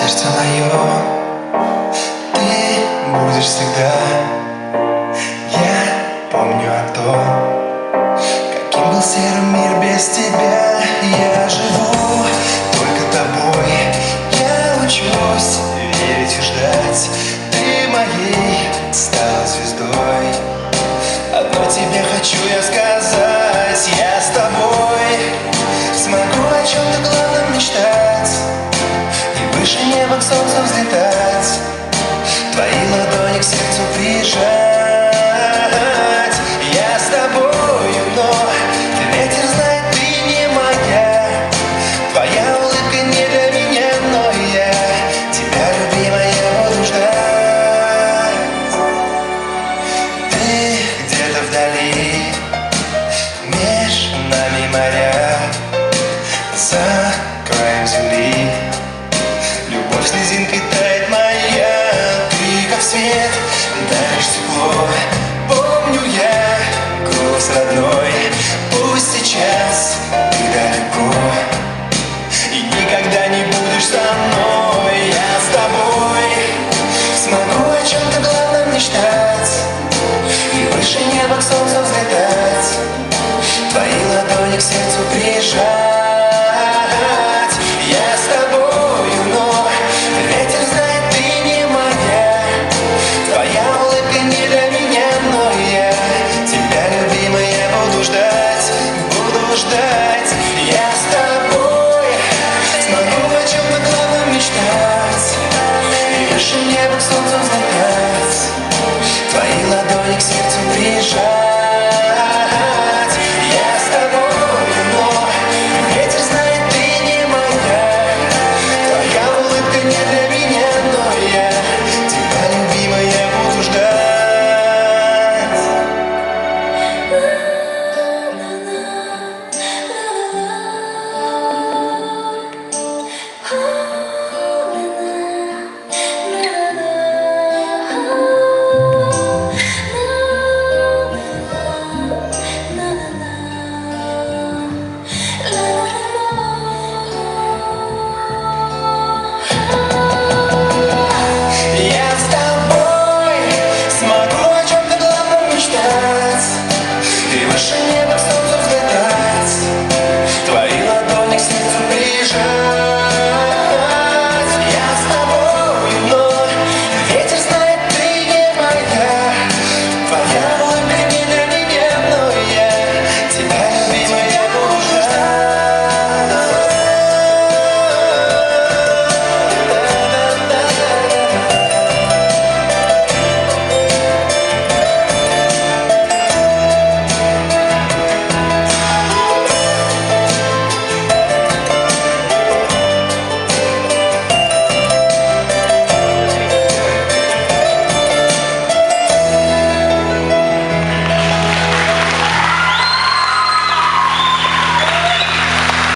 сердце мое Ты будешь всегда. Я помню о том Каким был серый мир без тебя. Я живу только тобой. Я учусь верить и ждать. Ты моей стала звездой. Одно тебе хочу я сказать солнцу взлетать Твои ладони к сердцу прижать. Я с тобою, но ты ветер знает, ты не моя. Твоя улыбка не для меня, но я Тебя, любимая, буду ждать Ты где-то вдали Меж нами моря За краем земли explode. Przyjemne są like that